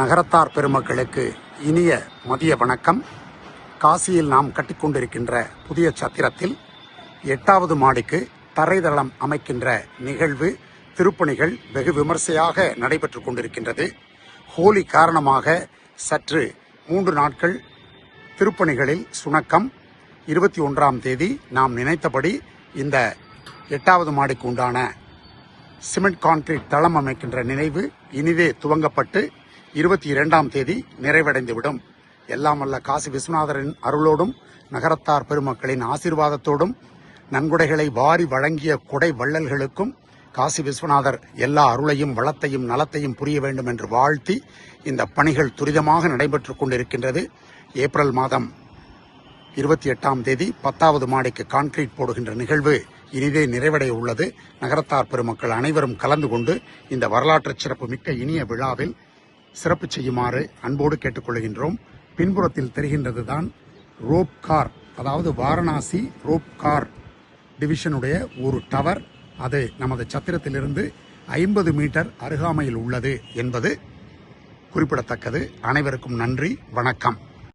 நகரத்தார் பெருமக்களுக்கு இனிய மதிய வணக்கம். காசியில் நாம் கட்டிக்கொண்டிருக்கின்ற புதிய சத்திரத்தில் எட்டாவது மாடிக்கு தரைதளம் அமைக்கின்ற நிகழ்வு திருப்பணிகள் வெகு விமர்சையாக நடைபெற்றுக் கொண்டிருக்கின்றது. ஹோலி காரணமாக சற்று மூன்று நாட்கள் திருப்பணிகளில் சுணக்கம். இருபத்தி ஒன்றாம் தேதி நாம் நினைத்தபடி இந்த எட்டாவது மாடிக்கு உண்டான சிமெண்ட் கான்கிரீட் தளம் அமைக்கின்ற நினைவு இனிதே துவங்கப்பட்டு இருபத்தி இரண்டாம் தேதி நிறைவடைந்துவிடும். எல்லாம் வல்ல காசி விஸ்வநாதரின் அருளோடும் நகரத்தார் பெருமக்களின் ஆசீர்வாதத்தோடும் நன்கொடைகளை வாரி வழங்கிய கொடை வள்ளல்களுக்கும் காசி விஸ்வநாதர் எல்லா அருளையும் வளத்தையும் நலத்தையும் புரிய வேண்டும் என்று வாழ்த்தி இந்த பணிகள் துரிதமாக நடைபெற்றுக் கொண்டிருக்கின்றது. ஏப்ரல் மாதம் இருபத்தி எட்டாம் தேதி பத்தாவது மாடிக்கு கான்கிரீட் போடுகின்ற நிகழ்வு இனிதே நிறைவடைய உள்ளது. நகரத்தார் பெருமக்கள் அனைவரும் கலந்து கொண்டு இந்த வரலாற்று சிறப்பு மிக்க இனிய விழாவில் சிறப்பு செய்யுமாறு அன்போடு கேட்டுக்கொள்கின்றோம். பின்புறத்தில் தெரிகின்றதுதான் ரோப் கார். அதாவது வாரணாசி ரோப் கார் டிவிஷனுடைய ஒரு டவர். அது நமது சத்திரத்திலிருந்து ஐம்பது மீட்டர் அருகாமையில் உள்ளது என்பது குறிப்பிடத்தக்கது. அனைவருக்கும் நன்றி. வணக்கம்.